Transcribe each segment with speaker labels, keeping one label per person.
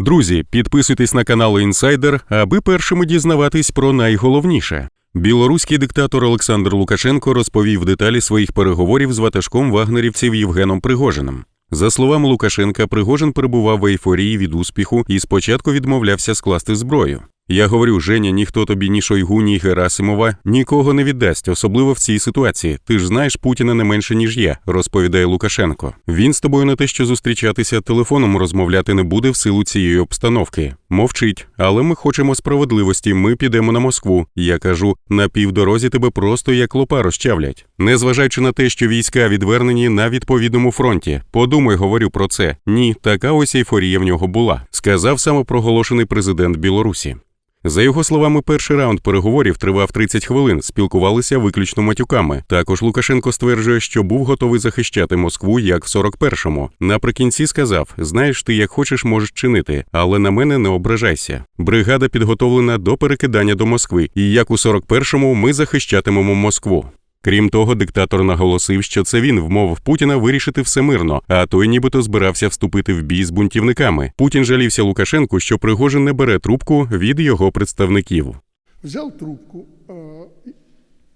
Speaker 1: Друзі, підписуйтесь на канал Інсайдер, аби першими дізнаватись про найголовніше. Білоруський диктатор Олександр Лукашенко розповів деталі своїх переговорів з ватажком вагнерівців Євгеном Пригожиним. За словами Лукашенка, Пригожин перебував в ейфорії від успіху і спочатку відмовлявся скласти зброю. Я говорю, Женя, ніхто тобі ні Шойгу, ні Герасимова нікого не віддасть, особливо в цій ситуації. Ти ж знаєш Путіна не менше ніж я, розповідає Лукашенко. Він з тобою не те, що зустрічатися телефоном розмовляти не буде в силу цієї обстановки. Мовчить, але ми хочемо справедливості. Ми підемо на Москву. Я кажу, на півдорозі тебе просто як лопа розчавлять. Незважаючи на те, що війська відвернені на відповідному фронті. Подумай, говорю про це. Ні, така ось ейфорія в нього була, сказав самопроголошений президент Білорусі. За його словами, перший раунд переговорів тривав 30 хвилин, спілкувалися виключно матюками. Також Лукашенко стверджує, що був готовий захищати Москву як в 41-му. Наприкінці сказав: знаєш, ти як хочеш можеш чинити, але на мене не ображайся. Бригада підготовлена до перекидання до Москви, і як у 41-му ми захищатимемо Москву. Крім того, диктатор наголосив, що це він вмовив Путіна вирішити все мирно, а той нібито збирався вступити в бій з бунтівниками. Путін жалівся Лукашенку, що Пригожин не бере трубку від його представників.
Speaker 2: Взял трубку, э, и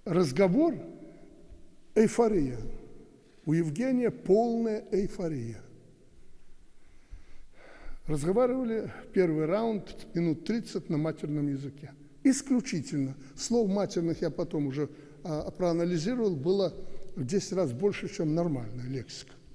Speaker 2: разговор, эйфория. У Евгения полная эйфория. Разговаривали первый раунд минут 30 на матерном языке. Исключительно. Слов матерных я потом уже а, проанализировал, было в 10 раз больше, чем нормальная лексика.